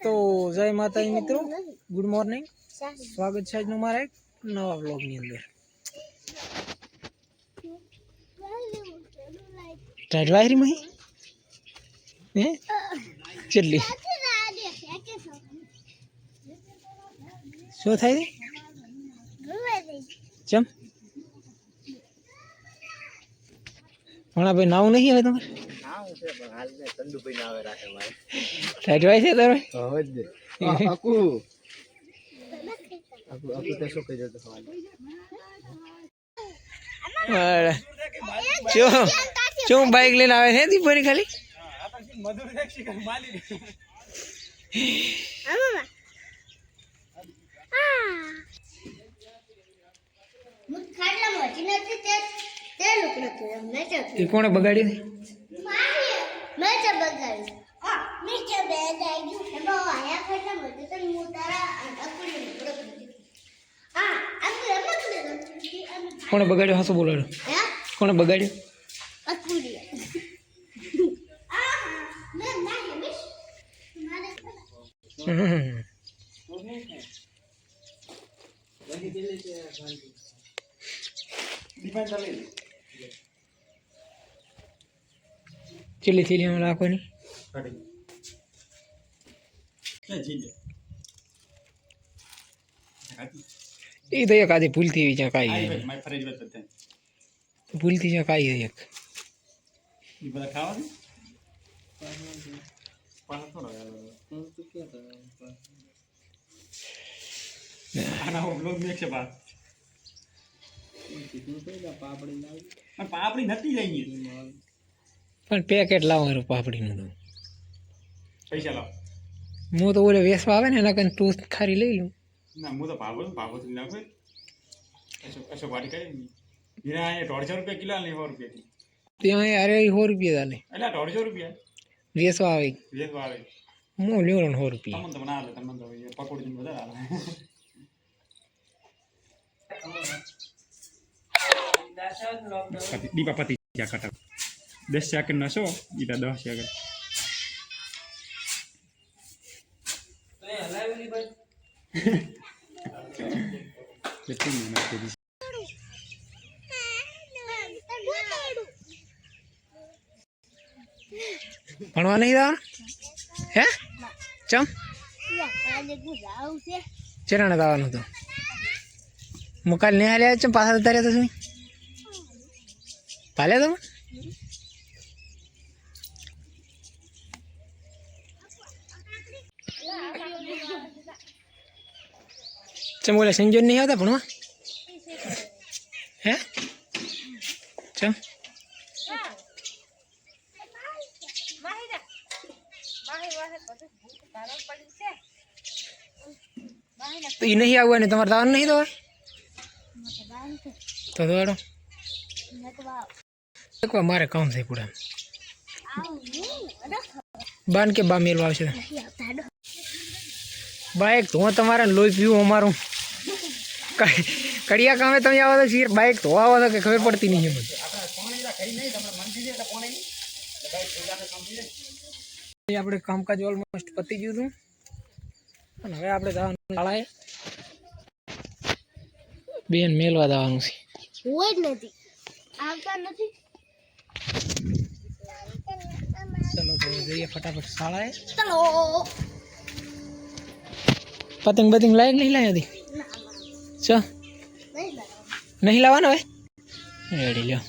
તો જય માતાજી મિત્રો. ગુડ મોર્નિંગ સ્વાગત છે આજનું મારા એક નવા બ્લોગની અંદર. ટાઈટ વાયરી મહી? હે? કેટલી? શું થાય ચમ? ભણા ભાઈ નાવું નહીં આવે તમારે? ટાઈટ વાય છે તારે? બરાબર. શું શું બાઈક લઈને આવે છે દીપોની ખાલી? કોણે બગાડ્યું કોણે બગાડ્યો? હાસો બોલાડો કોણે બગાડ્યો? હમ. કેટલી થેલી અમે રાખવાની? એ તો એક આજે ભૂલથી એવી છે કાંઈ ભૂલથી છે કાંઈ એક. પાપડી નથી લઈ પણ પેકેટ લાવવાનું પાપડીનું તો પૈસા લાવ. હું તો ઓલે વેસવા આવે ને એના કઈ તું ખારી લઈ લઉં ના હું તો ભાગો ભાગો છું લાગે અશોક અશોક વાડી કરી હીરા અહીંયા દોઢસો રૂપિયા કિલો ને સો રૂપિયા ત્યાં અરે સો રૂપિયા ચાલે એટલે દોઢસો રૂપિયા વેસવા આવે વેસવા આવે હું લ્યો સો રૂપિયા તમને તો ના હાલે તમને તો પકોડી બધા હાલે દીપા પતિ જ્યાં કટા દસ સેકન્ડ ના શો ઈટા દસ સેકન્ડ ભણવા નહીં જવાનું? હે? ચમ? ચેરાણે જવાનું તો મુકાલ નહીં હાલ્યા ચમ પાછા જતા રહ્યા તો શું ભાલ્યા તમે? ચમ બોલે સંજોન નહીં આવતા ભણવા? હે? ચમ? તો એ નહીં આવવાનું તમારે દાવાનું નહીં દવા? તો દવાડો એકવાર મારે કામ થઈ પૂરા. બાન કે બા મેલવા આવશે? બાઈક ધોવા તમારે ને લોહી પીવું અમારું. કઈ- કડિયા કામે તમે આવો તો શીર બાઈક ધોવા આવો તો કે ખબર પડતી નહીં એમ. આપણે કામકાજ ઓલમોસ્ટ પતી ગયું હતું. અને હવે આપણે જવાનું શાળાએ. બેન મેલવા જવાનું છે. હોય જ નથી. આવતા નથી. ચલો જઈએ ફટાફટ શાળાએ. ચલો. પતંગ બતંગ લાય નહીં લાવી હતી ચ. નહીં લાવવાનો હવે? રેડી લ્યો.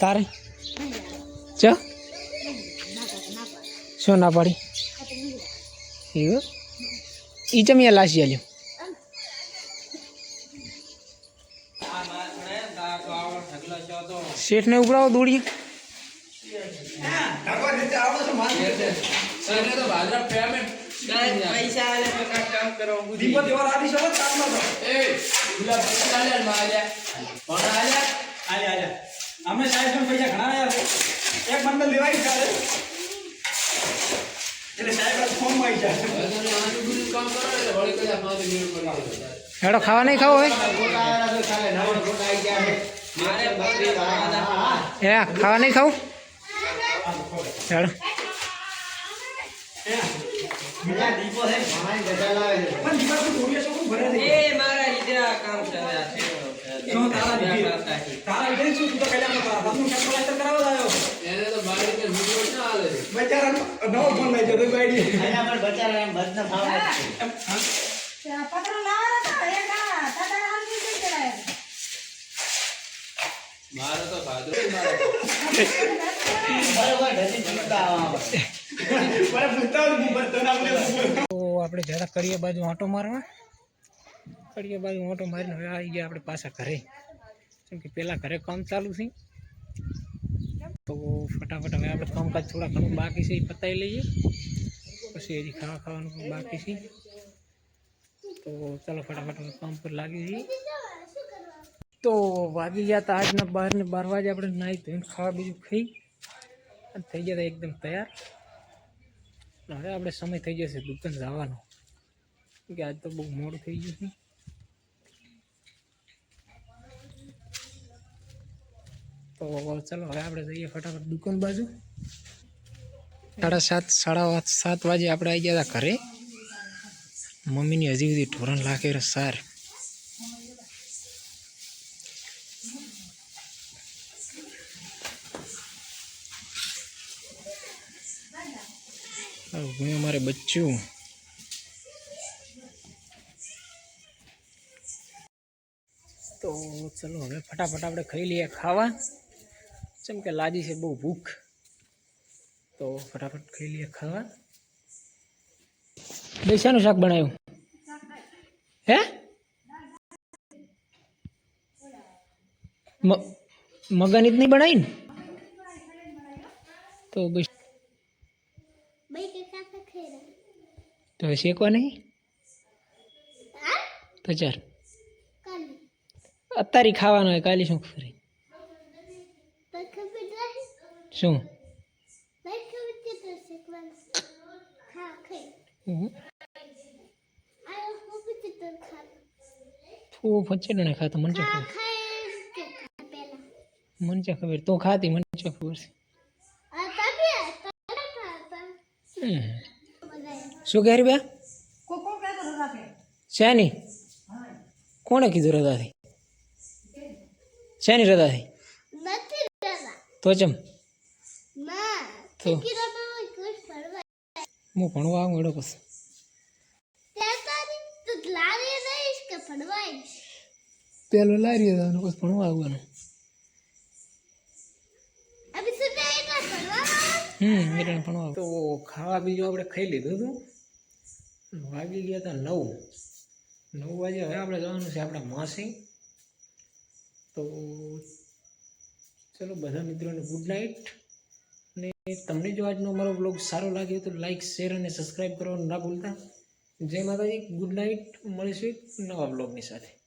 તારે? ચ. શું ના પાડી એવું ઈ ચમિયા લાસી આલ્યો શેઠને ઉપડાવો દોડીએ આલે આલે અમે સાહેબ પણ પૈસા ઘણા આયા છે એક બંડલ લેવાય હેડો ખાવા નહીં ખાવો હવે હે ખાવા નહીં ખાવું? હેડો. એ મારા ઈદરા કામ છે હવે આ છે. શું તારા. તારા તું તો કલ્યાણ નો બાપનું શેર પ્લાસ્ટર કરાવવા આવ્યો બચારાનો નવો ફોન લઈ જતો ગાડી પત્ર લાવવાના હતા એ કા તાતા હાલ દીધું કરાય મારો તો ભાદરો મારે. તો આપણે જરા કરીએ બાજુ આંટો મારવા. કરીએ બાજુ ઓટો મારીને હવે આવી ગયા આપણે પાછા ઘરે. કેમ કે પહેલાં ઘરે કામ ચાલુ છે તો ફટાફટ હવે આપણે કામકાજ થોડા ઘણું બાકી છે એ પતાવી લઈએ. પછી હજી ખાવા ખાવાનું પણ બાકી છે. તો ચાલો ફટાફટ અમે કામ પર લાગી જઈએ. તો વાગી ગયા હતા આજના બાર ને બાર વાગે આપણે નાહી ધોઈને ખાવા બીજું ખાઈ. અને થઈ ગયા હતા એકદમ તૈયાર. હવે આપણે સમય થઈ જશે દુકાન જવાનો. કે આજ તો બહુ મોડું થઈ ગયું છે. તો ચાલો, હવે આપણે જઈએ ફટાફટ દુકાન બાજુ. સાડા સાત સાડા સાત વાગે આપણે આવી ગયા હતા ઘરે. મમ્મીની હજી સુધી ઢોરણ લાગે સાર. હું અમારે બચ્ચું. તો ચલો, હવે ફટાફટ આપણે ખાઈ લઈએ ખાવા. જેમ કે લાજી છે બહુ ભૂખ તો ફટાફટ ખાઈ લઈએ ખાવા બે શાનું શાક બનાવ્યું. હે? મ- મગાની જ નહીં બનાવી ને તો બસ. તો શેકવા નહીં? તો ચાર અત્યારે ખાવાનો હોય કાલે શું ફરી શું? ફૂ ફચ્ચે ને મને ખબર મને ખબર તો ખાતી મને ખબર છે ખાતા શું કહે બે? શેની? કોણે કીધું રદાથી શેની રદાથી તો ચમ. તો? હું ભણવા આવું એડો પછી. પેલો લારી જવાનું પછી ભણવા આવવાનું. હમ એટલે ભણવા. તો ખાવા બીજું આપણે ખાઈ લીધું હતું. વાગી ગયા હતા નવ. નવ વાગે હવે આપણે જવાનું છે આપણા માસી. તો ચલો બધા મિત્રોને ગુડ નાઇટ તમને જો આજનો અમારો બ્લોગ સારો લાગ્યો તો લાઇક શેર અને સબસ્ક્રાઈબ કરવાનું ના ભૂલતા. જય માતાજી ગુડ નાઇટ મળીશું એક નવા બ્લોગની સાથે.